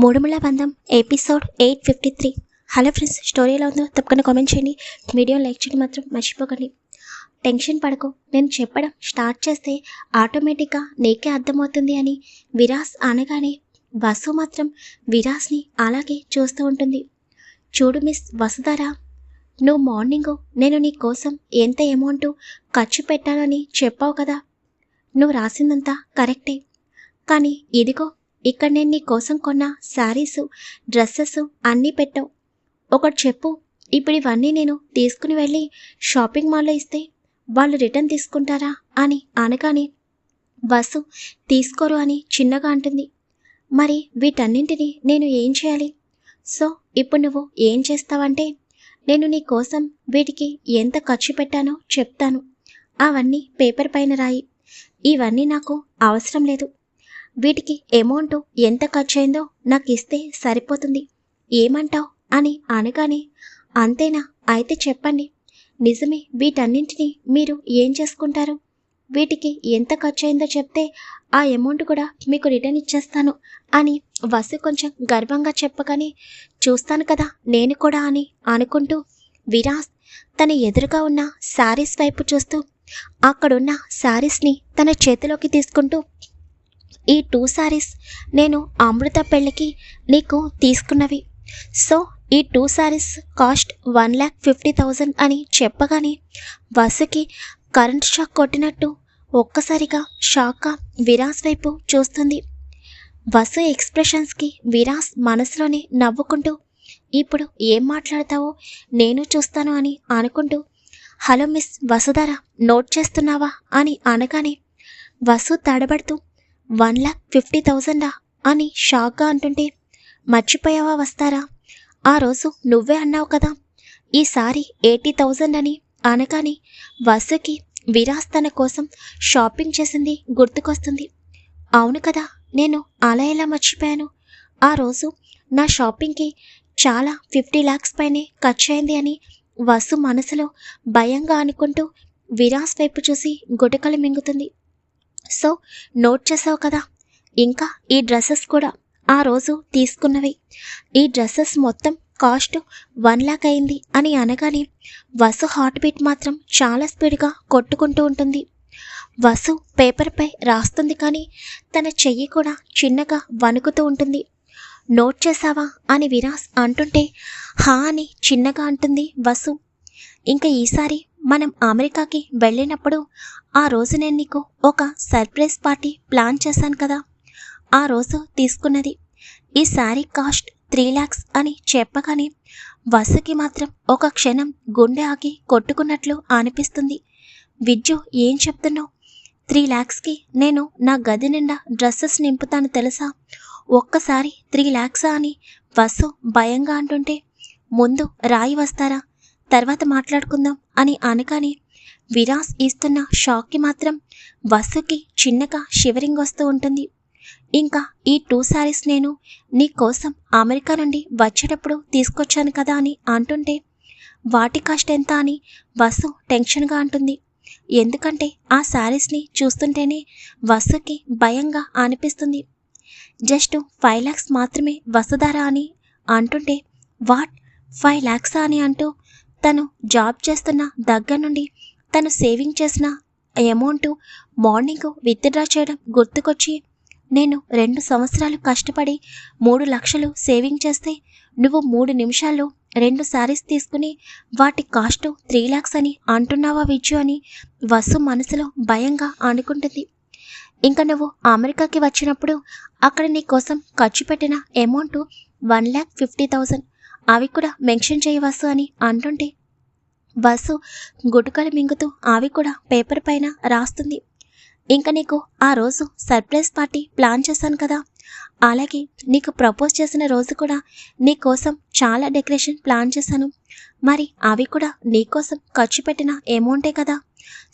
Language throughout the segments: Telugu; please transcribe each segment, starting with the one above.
మూడుముళ్ళ బంధం episode eight fifty three. Hello friends story ఎలా ఉందో తప్పకుండా కామెంట్ చేయండి. వీడియో లైక్ చేయడం మాత్రం మర్చిపోకండి. టెన్షన్ పడకు. నేను చెప్పడం స్టార్ట్ చేస్తే ఆటోమేటిక్గా నీకే అర్థమవుతుంది అని విరాస్ అనగానే వసు మాత్రం విరాస్ని అలాగే చూస్తూ ఉంటుంది. చూడు మిస్ వసుధారా నువ్వు మార్నింగ్ నేను నీ కోసం ఎంత అమౌంట్ ఖర్చు పెట్టానని చెప్పావు కదా? నువ్వు రాసిందంతా కరెక్టే. కానీ ఇదిగో ఇక్కడ నేను నీ కోసం కొన్న శారీస్ డ్రెస్సెస్ అన్నీ పెట్టావు. ఒకటి చెప్పు ఇప్పుడు ఇవన్నీ నేను తీసుకుని వెళ్ళి షాపింగ్ మాల్లో ఇస్తే వాళ్ళు రిటర్న్ తీసుకుంటారా అని అనగానే బస్సు తీసుకోరు అని చిన్నగా అంటుంది. మరి వీటన్నింటినీ నేను ఏం చేయాలి? సో ఇప్పుడు నువ్వు ఏం చేస్తావంటే నేను నీ కోసం వీటికి ఎంత ఖర్చు పెట్టానో చెప్తాను. అవన్నీ పేపర్ పైన రాయి. ఇవన్నీ నాకు అవసరం లేదు. వీటికి అమౌంట్ ఎంత ఖర్చయిందో నాకు ఇస్తే సరిపోతుంది. ఏమంటావు? అని అనగానే అంతేనా? అయితే చెప్పండి. నిజమే వీటన్నింటినీ మీరు ఏం చేసుకుంటారు? వీటికి ఎంత ఖర్చయిందో చెప్తే ఆ అమౌంట్ కూడా మీకు రిటర్న్ ఇచ్చేస్తాను అని వసు కొంచెం గర్వంగా చెప్పగానే చూస్తాను కదా నేను కూడా అని అనుకుంటూ విరాస్ తన ఎదురుగా ఉన్న శారీస్ వైపు చూస్తూ అక్కడున్న శారీస్ని తన చేతిలోకి తీసుకుంటూ ఈ టూ శారీస్ నేను అమృత పెళ్ళికి నీకు తీసుకున్నవి. సో ఈ two sarees cost one lakh fifty thousand అని చెప్పగానే వసుకి కరెంట్ షాక్ కొట్టినట్టు ఒక్కసారిగా షాక్గా విరాస్ వైపు చూస్తుంది. వసు ఎక్స్ప్రెషన్స్కి విరాస్ మనసులోనే నవ్వుకుంటూ ఇప్పుడు ఏం మాట్లాడతావో నేను చూస్తాను అని అనుకుంటూ హలో మిస్ వసుధార నోట్ చేస్తున్నావా? అని అనగానే వసు తడబడుతూ వన్ ల్యాక్ ఫిఫ్టీ థౌజండా? అని షాక్గా అంటుంటే మర్చిపోయావా వస్తారా? ఆ రోజు నువ్వే అన్నావు కదా ఈసారి ఎయిటీ థౌజండ్ అని అనగానే వసుకి విరాస్ తన కోసం షాపింగ్ చేసింది గుర్తుకొస్తుంది. అవును కదా నేను అలా ఎలా మర్చిపోయాను? ఆ రోజు నా షాపింగ్కి చాలా ఫిఫ్టీ ల్యాక్స్ పైనే ఖర్చు అయింది అని వసు మనసులో భయంగా అనుకుంటూ విరాస్ వైపు చూసి గుటకలు మింగుతుంది. సో నోట్ చేసావు కదా? ఇంకా ఈ డ్రెస్సెస్ కూడా ఆ రోజు తీసుకున్నవి. ఈ డ్రెస్సెస్ మొత్తం కాస్ట్ వన్ ల్యాక్ అయింది అని అనగానే వసు హార్ట్ బీట్ మాత్రం చాలా స్పీడ్గా కొట్టుకుంటూ ఉంటుంది. వసు పేపర్పై రాస్తుంది కానీ తన చెయ్యి కూడా చిన్నగా వణుకుతూ ఉంటుంది. నోట్ చేసావా? అని విరాస్ అంటుంటే హా అని చిన్నగా అంటుంది వసు. ఇంకా ఈసారి మనం అమెరికాకి వెళ్ళినప్పుడు ఆ రోజు నేను నీకు ఒక సర్ప్రైజ్ పార్టీ ప్లాన్ చేశాను కదా. ఆ రోజు తీసుకున్నది ఈ శారీ కాస్ట్ త్రీ ల్యాక్స్ అని చెప్పగానే వసుకి మాత్రం ఒక క్షణం గుండె ఆగి కొట్టుకున్నట్లు అనిపిస్తుంది. విద్యు ఏం చెప్తున్నావు? త్రీ ల్యాక్స్కి నేను నా గది నిండా డ్రెస్సెస్ నింపుతాను తెలుసా? ఒక్కసారి త్రీ ల్యాక్సా అని వసు భయంగా అంటుంటే ముందు రాయి వస్తారా? తర్వాత మాట్లాడుకుందాం. అని అనగానే విరాస్ ఇస్తున్న షాక్కి మాత్రం వసుకి చిన్నగా షివరింగ్ వస్తూ ఉంటుంది. ఇంకా ఈ టూ శారీస్ నేను నీ కోసం అమెరికా నుండి వచ్చేటప్పుడు తీసుకొచ్చాను కదా అని అంటుంటే వాటి కాస్ట్ ఎంత అని వసు టెన్షన్గా అంటుంది. ఎందుకంటే ఆ శారీస్ని చూస్తుంటేనే వసుకి భయంగా అనిపిస్తుంది. జస్ట్ ఫైవ్ ల్యాక్స్ మాత్రమే వసుధారా అని అంటుంటే వాట్? ఫైవ్ ల్యాక్సా అని అంటూ తను జాబ్ చేస్తున్న దగ్గర నుండి తను సేవింగ్ చేసిన అమౌంట్ మార్నింగ్ విత్డ్రా చేయడం గుర్తుకొచ్చి నేను రెండు సంవత్సరాలు కష్టపడి మూడు లక్షలు సేవింగ్ చేస్తే నువ్వు మూడు నిమిషాల్లో రెండు శారీస్ తీసుకుని వాటి కాస్ట్ త్రీ ల్యాక్స్ అని అంటున్నావా విజ్జు అని వసు మనసులో భయంగా అనుకుంటుంది ఇంకా నువ్వు అమెరికాకి వచ్చినప్పుడు అక్కడ నీ కోసం ఖర్చు పెట్టిన amount one lakh fifty thousand అవి కూడా మెన్షన్ చేయవసు అని అంటుంటే బస్సు గుటుకలు మింగుతూ అవి కూడా పేపర్ పైన రాస్తుంది. ఇంకా నీకు ఆ రోజు సర్ప్రైజ్ పార్టీ ప్లాన్ చేశాను కదా. అలాగే నీకు ప్రపోజ్ చేసిన రోజు కూడా నీ కోసం చాలా డెకరేషన్ ప్లాన్ చేశాను. మరి అవి కూడా నీ కోసం ఖర్చు పెట్టిన అమౌంటే కదా.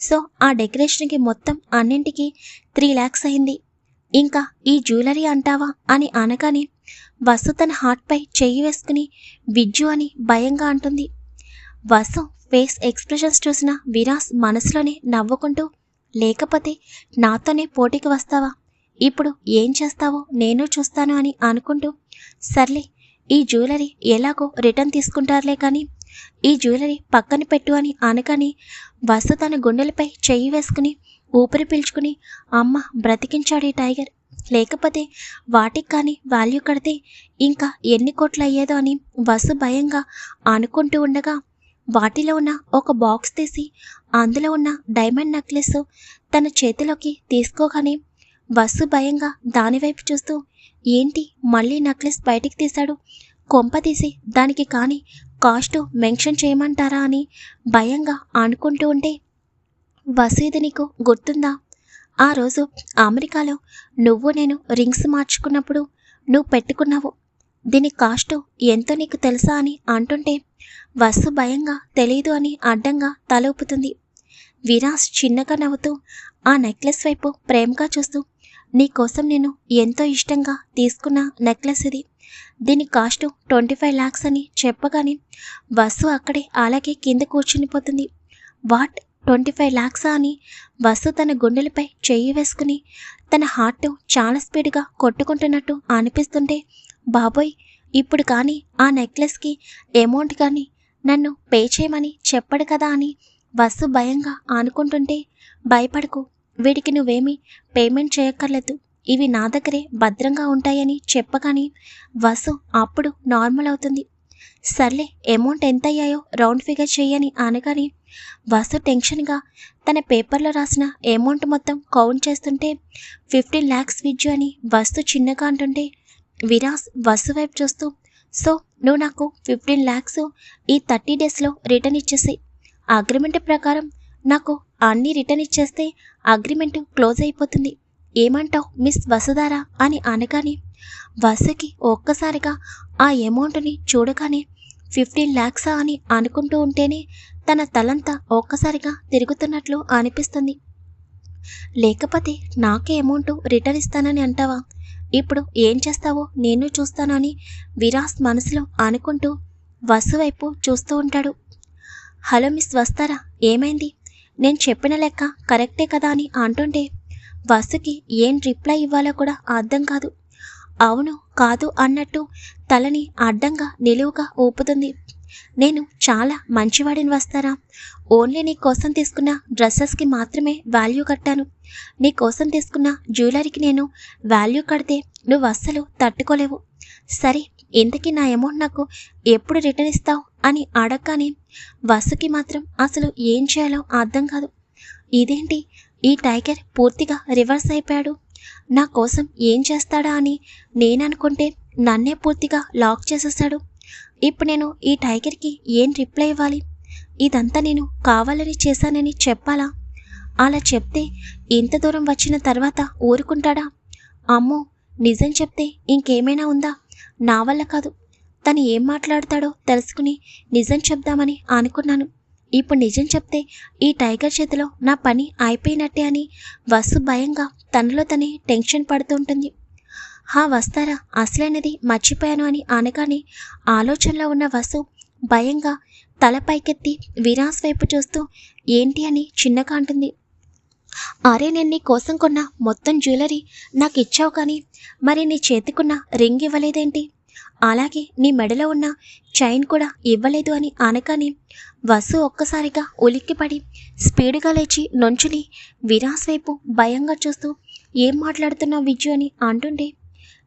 సో ఆ డెకరేషన్కి మొత్తం అన్నింటికి త్రీ ల్యాక్స్ అయింది. ఇంకా ఈ జ్యువెలరీ అంటావా అని అనగానే వసు తన హార్ట్పై చెయ్యి వేసుకుని విజ్జు అని భయంగా అంటుంది. వసు ఫేస్ ఎక్స్ప్రెషన్స్ చూసిన విరాస్ మనసులోనే నవ్వుకుంటూ లేకపోతే నాతోనే పోటీకి వస్తావా? ఇప్పుడు ఏం చేస్తావో నేను చూస్తాను అని అనుకుంటూ సర్లే ఈ జ్యువెలరీ ఎలాగో రిటర్న్ తీసుకుంటారులే కానీ ఈ జ్యువెలరీ పక్కన పెట్టు అని అనగానే వసు తన గుండెలపై చెయ్యి వేసుకుని ఊపిరి పీల్చుకుని అమ్మ బ్రతికించాడు ఈ టైగర్. లేకపోతే వాటికి కానీ వాల్యూ కడితే ఇంకా ఎన్ని కోట్లు అయ్యేదో అని వసు భయంగా అనుకుంటూ ఉండగా వాటిలో ఉన్న ఒక బాక్స్ తీసి అందులో ఉన్న డైమండ్ నెక్లెస్ తన చేతిలోకి తీసుకోగానే వసు భయంగా దానివైపు చూస్తూ ఏంటి మళ్ళీ నెక్లెస్ బయటికి తీశాడు? కొంప తీసి దానికి కానీ కాస్ట్ మెన్షన్ చేయమంటారా? అని భయంగా అనుకుంటూ ఉంటే వసు ఇది నీకు గుర్తుందా? ఆ రోజు అమెరికాలో నువ్వు నేను రింగ్స్ మార్చుకున్నప్పుడు నువ్వు పెట్టుకున్నావు. దీని కాస్ట్ ఎంతో నీకు తెలుసా అని అంటుంటే వసు భయంగా తెలియదు అని అడ్డంగా తల ఊపుతుంది విరాస్ చిన్నగా నవ్వుతూ ఆ నెక్లెస్ వైపు ప్రేమగా చూస్తూ నీకోసం నేను ఎంతో ఇష్టంగా తీసుకున్న నెక్లెస్ ఇది. దీని కాస్ట్ ట్వంటీ ఫైవ్ ల్యాక్స్ అని చెప్పగానే వసు అక్కడే అలాగే కింద కూర్చునిపోతుంది. వాట్ ట్వంటీ ఫైవ్ ల్యాక్సా అని వసు తన గుండెలపై చెయ్యి వేసుకుని తన హార్ట్ చాలా స్పీడ్గా కొట్టుకుంటున్నట్టు అనిపిస్తుంటే బాబోయ్ ఇప్పుడు కానీ ఆ నెక్లెస్కి అమౌంట్ కానీ నన్ను పే చేయమని చెప్పడు కదా అని వసు భయంగా అనుకుంటుంటే భయపడకు వీడికి నువ్వేమీ పేమెంట్ చేయక్కర్లేదు. ఇవి నా దగ్గరే భద్రంగా ఉంటాయని చెప్పగానే వసు అప్పుడు నార్మల్ అవుతుంది. సర్లే అమౌంట్ ఎంత అయ్యాయో రౌండ్ ఫిగర్ చేయని అనగాని వాసు టెన్షన్గా తన పేపర్లో రాసిన అమౌంట్ మొత్తం కౌంట్ చేస్తుంటే ఫిఫ్టీన్ ల్యాక్స్ విద్యు అని వస్తు చిన్నగా అంటుంటే విరాస్ వసు వైపు చూస్తూ సో నువ్వు నాకు ఫిఫ్టీన్ ల్యాక్స్ ఈ థర్టీ డేస్లో రిటర్న్ ఇచ్చేసి అగ్రిమెంట్ ప్రకారం నాకు అన్నీ రిటర్న్ ఇచ్చేస్తే అగ్రిమెంట్ క్లోజ్ అయిపోతుంది. ఏమంటావు మిస్ వసుధారా? అని అనగానే వసుకి ఒక్కసారిగా ఆ అమౌంట్ని చూడగానే ఫిఫ్టీన్ ల్యాక్సా అని అనుకుంటూ ఉంటేనే తన తలంతా ఒక్కసారిగా తిరుగుతున్నట్లు అనిపిస్తుంది. లేకపోతే నాకే అమౌంట్ రిటర్న్ ఇస్తానని అంటావా? ఇప్పుడు ఏం చేస్తావో నేను చూస్తానని విరాస్ మనసులో అనుకుంటూ వసు వైపు చూస్తూ ఉంటాడు. హలో మిస్ వస్తారా? ఏమైంది? నేను చెప్పిన లెక్క కరెక్టే కదా అని అంటుంటే వసుకి ఏం రిప్లై ఇవ్వాలో కూడా అర్థం కాదు. అవును కాదు అన్నట్టు తలని అడ్డంగా నిలువుగా ఊపుతుంది. నేను చాలా మంచివాడిని వస్తారా? ఓన్లీ నీ కోసం తీసుకున్న డ్రెస్సెస్కి మాత్రమే వాల్యూ కట్టాను. నీ కోసం తీసుకున్న జ్యువెలరీకి నేను వాల్యూ కడితే నువ్వు అస్సలు తట్టుకోలేవు. సరే ఇంతకీ నా అమౌంట్ నాకు ఎప్పుడు రిటర్న్ ఇస్తావు అని అడగగానే వసుకి మాత్రం అసలు ఏం చేయాలో అర్థం కాదు. ఇదేంటి? ఈ టైగర్ పూర్తిగా రివర్స్ అయిపోయాడు. నా కోసం ఏం చేస్తాడా అని నేననుకుంటే నన్నే పూర్తిగా లాక్ చేసేస్తాడు. ఇప్పుడు నేను ఈ టైగర్కి ఏం రిప్లై ఇవ్వాలి? ఇదంతా నేను కావాలని చేశానని చెప్పాలా? అలా చెప్తే ఇంత దూరం వచ్చిన తర్వాత ఊరుకుంటాడా? అమ్మో నిజం చెప్తే ఇంకేమైనా ఉందా? నా వల్ల కాదు. తను ఏం మాట్లాడతాడో తెలుసుకుని నిజం చెప్దామని అనుకున్నాను. ఇప్పుడు నిజం చెప్తే ఈ టైగర్ చేతిలో నా పని అయిపోయినట్టే అని వసు భయంగా తనలో తనే టెన్షన్ పడుతుంటుంది హా వస్తారా? అసలైనది మర్చిపోయాను అని అనగానే ఆలోచనలో ఉన్న వసు భయంగా తల పైకెత్తి విరాస్ వైపు చూస్తూ ఏంటి? అని చిన్నగా అంటుంది. అరే నేను నీ కోసం కొన్న మొత్తం జ్యువెలరీ నాకు ఇచ్చావు కానీ మరి నీ చేతికున్న రింగ్ ఇవ్వలేదేంటి? అలాగే నీ మెడలో ఉన్న చైన్ కూడా ఇవ్వలేదు అని అనగానే వసు ఒక్కసారిగా ఉలిక్కిపడి స్పీడ్గా లేచి నొంచుని విరాస్ వైపు భయంగా చూస్తూ ఏం మాట్లాడుతున్నావు విజు? అని అంటుండే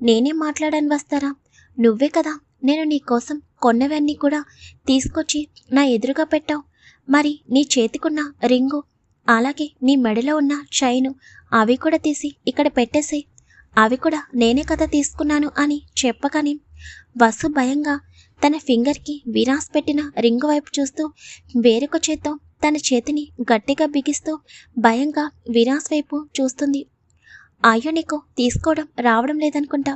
నేనేం మాట్లాడాను వస్తారా? నువ్వే కదా నేను నీ కోసం కొన్నవన్నీ కూడా తీసుకొచ్చి నా ఎదురుగా పెట్టావు. మరి నీ చేతికున్న రింగు అలాగే నీ మెడలో ఉన్న చైను అవి కూడా తీసి ఇక్కడ పెట్టేసి అవి కూడా నేనే కదా తీసుకున్నాను అని చెప్పకని వసు భయంగా తన ఫింగర్కి విరాస్ పెట్టిన రింగు వైపు చూస్తూ వేరొక చేత్తో తన చేతిని గట్టిగా బిగిస్తూ భయంగా విరాస్ వైపు చూస్తుంది. అయ్యో నీకు తీసుకోవడం రావడం లేదనుకుంటా.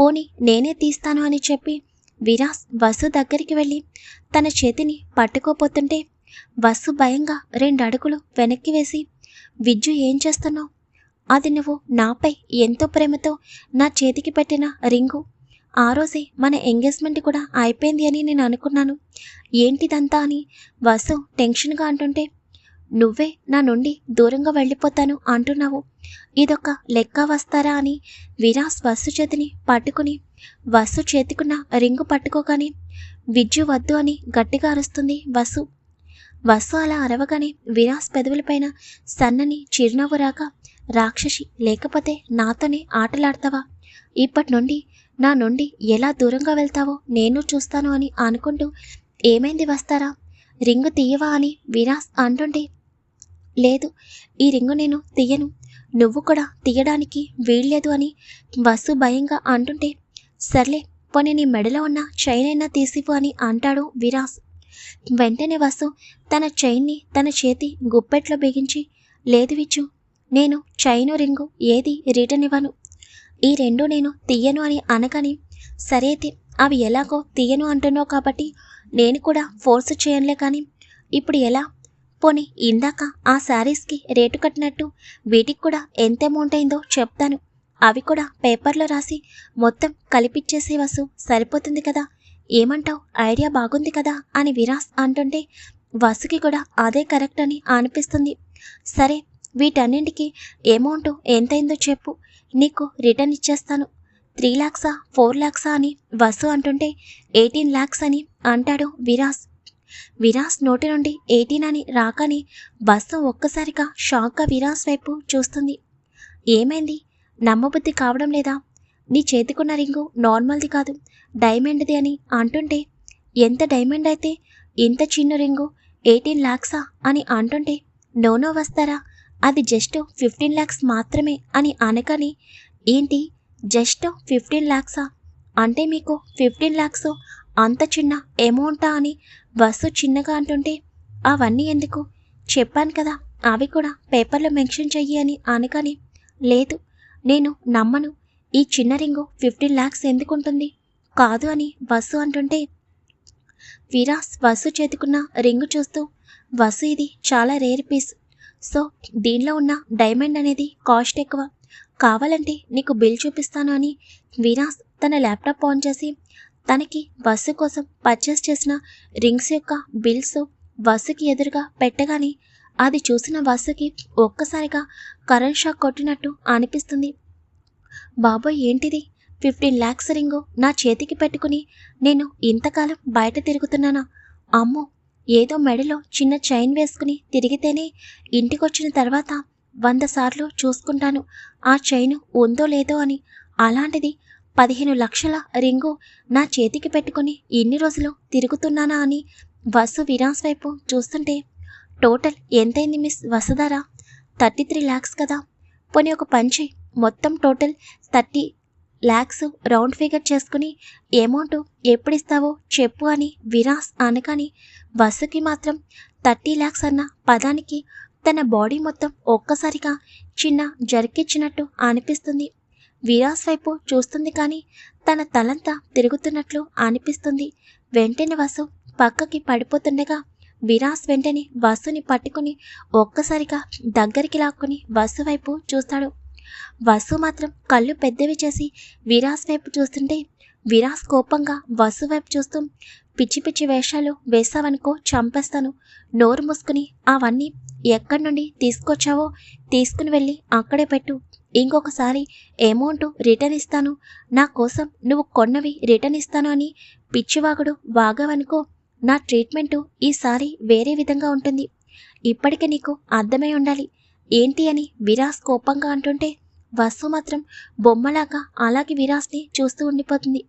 పోని నేనే తీస్తాను అని చెప్పి విరాస్ వసు దగ్గరికి వెళ్ళి తన చేతిని పట్టుకోపోతుంటే వసు భయంగా రెండు అడుగులు వెనక్కి వేసి విద్యు ఏం చేస్తున్నావు? అది నువ్వు నాపై ఎంతో ప్రేమతో నా చేతికి పెట్టిన రింగు. ఆ రోజే మన ఎంగేజ్మెంట్ కూడా అయిపోయింది అని నేను అనుకున్నాను. ఏంటిదంతా అని వసు టెన్షన్గా అంటుంటే నువ్వే నా నుండి దూరంగా వెళ్ళిపోతాను అంటున్నావు. ఇదొక లెక్క వస్తారా? అని విరాస్ వసు చేతిని పట్టుకుని వసు చేతికున్న రింగు పట్టుకోగానే విద్యు వద్దు అని గట్టిగా అరుస్తుంది వసు. వసు అలా అరవగానే విరాస్ పెదవులపైన సన్నని చిరునవ్వు రాక రాక్షసి లేకపోతే నాతోనే ఆటలాడతావా? ఇప్పటి నుండి నా నుండి ఎలా దూరంగా వెళ్తావో నేను చూస్తాను అని అనుకుంటూ ఏమైంది వస్తారా? రింగు తీయవా? అని విరాస్ అంటుంటే లేదు ఈ రింగు నేను తీయను. నువ్వు కూడా తీయడానికి వీల్లేదు అని వసు భయంగా అంటుంటే సర్లే పోనీ నీ మెడలో ఉన్న చైన్ అయినా తీసివు అని అంటాడు విరాస్. వెంటనే వసు తన చైన్ని తన చేతి గుప్పెట్లో బిగించి లేదు విచ్చు నేను చైను రింగు ఏది రిటర్న్ ఇవ్వను. ఈ రెండు నేను తీయను అని అనకని సరే అయితే అవి ఎలాగో తీయను అంటున్నావు కాబట్టి నేను కూడా ఫోర్స్ చేయనులే కానీ ఇప్పుడు ఎలా? పోనీ ఇందాక ఆ శారీస్కి రేటు కట్టినట్టు వీటికి కూడా ఎంత అమౌంట్ అయిందో చెప్తాను. అవి కూడా పేపర్లో రాసి మొత్తం కలిపిచ్చేసే వసు సరిపోతుంది కదా? ఏమంటావు? ఐడియా బాగుంది కదా? అని విరాస్ అంటుంటే వసుకి కూడా అదే కరెక్ట్ అని అనిపిస్తుంది. సరే వీటన్నింటికి అమౌంట్ ఎంతైందో చెప్పు. నీకు రిటర్న్ ఇచ్చేస్తాను. త్రీ ల్యాక్సా ఫోర్ ల్యాక్సా అని వసు అంటుంటే ఎయిటీన్ ల్యాక్స్ అని అంటాడు విరాస్. విరాస్ నోటి నుండి ఎయిటీన్ అని రాకని బస్సు ఒక్కసారిగా షాక్గా విరాస్ వైపు చూస్తుంది. ఏమైంది? నమ్మబుద్ధి కావడం లేదా? నీ చేతికున్న రింగు నార్మల్ది కాదు డైమండ్ది అని అంటుంటే ఎంత డైమండ్ అయితే ఇంత చిన్న రింగు ఎయిటీన్ ల్యాక్సా అని అంటుంటే నోనో వస్తారా? అది జస్ట్ ఫిఫ్టీన్ ల్యాక్స్ మాత్రమే అని అనకని ఏంటి? జస్ట్ ఫిఫ్టీన్ ల్యాక్సా అంటే మీకు ఫిఫ్టీన్ ల్యాక్స్ అంత చిన్న అమౌంటా అని బస్సు చిన్నగా అంటుంటే అవన్నీ ఎందుకు? చెప్పాను కదా అవి కూడా పేపర్లో మెన్షన్ చెయ్యి అని అనగానే లేదు నేను నమ్మను. ఈ చిన్న రింగు ఫిఫ్టీన్ ల్యాక్స్ ఎందుకుంటుంది కాదు అని బస్సు అంటుంటే విరాస్ బస్సు చేతుకున్న రింగు చూస్తూ బస్సు ఇది చాలా రేర్ పీస్ సో దీనిలో ఉన్న డైమండ్ అనేది కాస్ట్ ఎక్కువ. కావాలంటే నీకు బిల్ చూపిస్తాను అని విరాస్ తన ల్యాప్టాప్ ఆన్ చేసి తనకి బస్సు కోసం పర్చేస్ చేసిన రింగ్స్ యొక్క బిల్స్ బస్సుకి ఎదురుగా పెట్టగానే అది చూసిన బస్సుకి ఒక్కసారిగా కరెంట్ షాక్ కొట్టినట్టు అనిపిస్తుంది. బాబోయ్ ఏంటిది? ఫిఫ్టీన్ ల్యాక్స్ రింగు నా చేతికి పెట్టుకుని నేను ఇంతకాలం బయట తిరుగుతున్నానా? అమ్మో ఏదో మెడలో చిన్న చైన్ వేసుకుని తిరిగితేనే ఇంటికొచ్చిన తర్వాత వంద సార్లు చూసుకుంటాను. ఆ చైన్ ఉందో లేదో అని. అలాంటిది పదిహేను లక్షల రింగు నా చేతికి పెట్టుకుని ఎన్ని రోజులు తిరుగుతున్నానా అని వసు విరాస్ వైపు చూస్తుంటే total ఎంతైంది miss Vasudhara? Thirty three lakhs కదా. పోనీ ఒక పంచి మొత్తం total thirty lakhs round figure చేసుకుని అమౌంట్ ఎప్పుడు ఇస్తావో చెప్పు అని విరాస్ అనగాని వసుకి మాత్రం థర్టీ ల్యాక్స్ అన్న పదానికి తన బాడీ మొత్తం ఒక్కసారిగా చిన్న జరికిచ్చినట్టు అనిపిస్తుంది. విరాస్ వైపు చూస్తుంది కానీ తన తలంతా తిరుగుతున్నట్లు అనిపిస్తుంది. వెంటనే వసు పక్కకి పడిపోతుండగా విరాస్ వెంటనే వసుని పట్టుకుని ఒక్కసారిగా దగ్గరికి లాక్కుని వసు వైపు చూస్తాడు. వసు మాత్రం కళ్ళు పెద్దవి చేసి విరాస్ వైపు చూస్తుంటే విరాస్ కోపంగా వసు వైపు చూస్తూ పిచ్చి పిచ్చి వేషాలు వేసావనుకో చంపేస్తాను. నోరు మూసుకుని అవన్నీ ఎక్కడి నుండి తీసుకొచ్చావో తీసుకుని వెళ్ళి అక్కడే పెట్టు. ఇంకొకసారి అమౌంట్ రిటర్న్ ఇస్తాను. నా కోసం నువ్వు కొన్నవి రిటర్న్ ఇస్తాను అని పిచ్చివాగుడు వాగావనుకో నా ట్రీట్మెంటు ఈసారి వేరే విధంగా ఉంటుంది. ఇప్పటికే నీకు అర్థమై ఉండాలి. ఏంటి అని విరాస్ కోపంగా అంటుంటే వసు మాత్రం బొమ్మలాగా అలాగే విరాస్ని చూస్తూ ఉండిపోతుంది.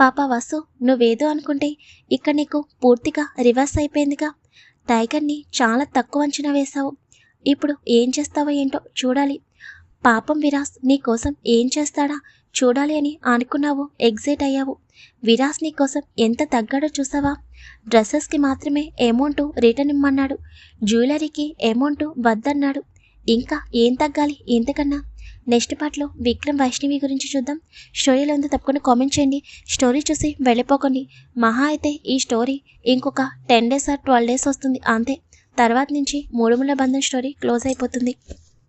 పాప వసు నువ్వేదో అనుకుంటే ఇక్కడ నీకు పూర్తిగా రివర్స్ అయిపోయిందిగా. టైగర్ని చాలా తక్కువ అంచనా వేశావు. ఇప్పుడు ఏం చేస్తావో ఏంటో చూడాలి. పాపం విరాస్ నీ కోసం ఏం చేస్తాడా చూడాలి అని అనుకున్నావు ఎగ్జైట్ అయ్యావు. విరాస్ నీ కోసం ఎంత తగ్గాడో చూసావా? డ్రెస్సెస్కి మాత్రమే అమౌంట్ రిటర్న్ ఇమ్మన్నాడు జ్యువెలరీకి అమౌంట్ వద్దన్నాడు. ఇంకా ఏం తగ్గాలి? ఇంతకన్నా? నెక్స్ట్ పార్ట్లో విక్రమ్ వైష్ణవి గురించి చూద్దాం. స్టోరీలో ఉందో తప్పకుండా కామెంట్ చేయండి. స్టోరీ చూసి వెళ్ళిపోకండి. మహా అయితే ఈ స్టోరీ ఇంకొక ten days or twelve days వస్తుంది. అంతే. తర్వాత నుంచి మూడుముల బంధం స్టోరీ క్లోజ్ అయిపోతుంది.